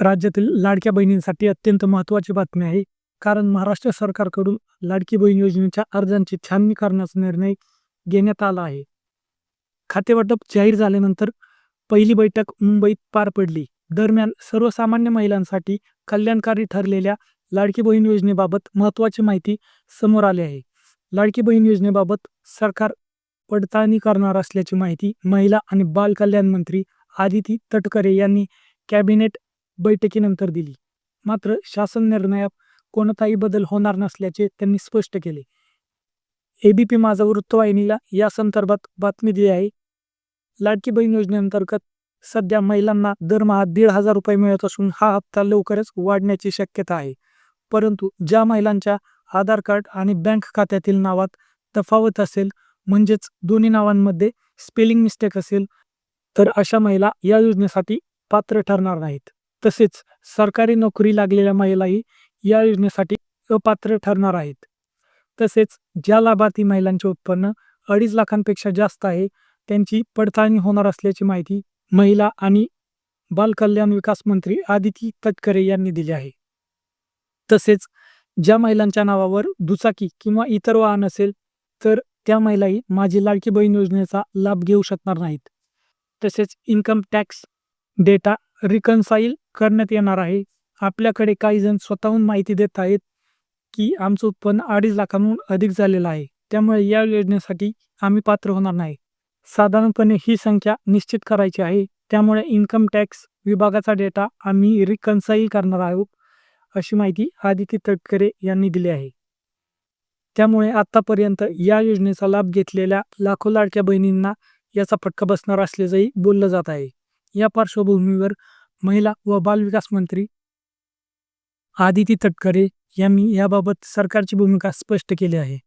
राज्यातील लाडक्या बहिणींसाठी अत्यंत महत्त्वाची बातमी आहे. कारण महाराष्ट्र सरकारकडून लाडकी बहीण योजनेच्या अर्जांची छाननी करण्याचा निर्णय घेण्यात आला आहे. खातेवाटप जाहीर झाल्यानंतर पहिली बैठक मुंबईत पार पडली. दरम्यान सर्वसामान्य महिलांसाठी कल्याणकारी ठरलेल्या लाडकी बहीण योजनेबाबत महत्त्वाची माहिती समोर आली आहे. लाडकी बहीण योजनेबाबत सरकार पडताळणी करणार असल्याची माहिती महिला आणि बाल कल्याण मंत्री आदिती तटकरे यांनी कॅबिनेट बैठकीनंतर दिली. मात्र शासन निर्णयात कोणताही बदल होणार नसल्याचे त्यांनी स्पष्ट केले. एबीपी माझा वृत्तवाहिनीला या संदर्भात बातमी दिली आहे. लाडकी बहीण योजनेअंतर्गत सध्या महिलांना दरमहा दीड हजार रुपये मिळत असून हा हप्ता लवकरच वाढण्याची शक्यता आहे. परंतु ज्या महिलांच्या आधार कार्ड आणि बँक खात्यातील नावात तफावत असेल म्हणजेच दोन्ही नावांमध्ये स्पेलिंग मिस्टेक असेल तर अशा महिला या योजनेसाठी पात्र ठरणार नाहीत. तसेच सरकारी नोकरी लागलेल्या महिलाही या योजनेसाठी अपात्र ठरणार आहेत. तसेच ज्या लाभार्थी महिलांचे उत्पन्न अडीच लाखांपेक्षा जास्त आहे त्यांची पडताळणी होणार असल्याची माहिती महिला आणि बालकल्याण विकास मंत्री आदिती तटकरे यांनी दिली आहे. तसेच ज्या महिलांच्या नावावर दुचाकी किंवा इतर वाहन असेल तर त्या महिलाही माझी लाडकी बहीण योजनेचा लाभ घेऊ शकणार नाहीत. तसेच इन्कम टॅक्स डेटा रिकन्साईल करण्यात येणार आहे. आपल्याकडे काही जण स्वतःहून माहिती देत आहेत की आमचं उत्पन्न अडीच लाखांहून अधिक झालेलं आहे. त्यामुळे या योजनेसाठी आम्ही पात्र होणार नाही. साधारणपणे ही संख्या निश्चित करायची आहे. त्यामुळे इन्कम टॅक्स विभागाचा डेटा आम्ही रिकन्साईल करणार आहोत अशी माहिती आदिती तटकरे यांनी दिली आहे. त्यामुळे आतापर्यंत या योजनेचा लाभ घेतलेल्या लाखो लाडक्या बहिणींना याचा फटका बसणार असल्याचंही बोललं जात आहे. या पार्श्वभूमीवर महिला व बालविकास मंत्री आदिती तटकरे यांनी याबाबत सरकारची भूमिका स्पष्ट केली आहे.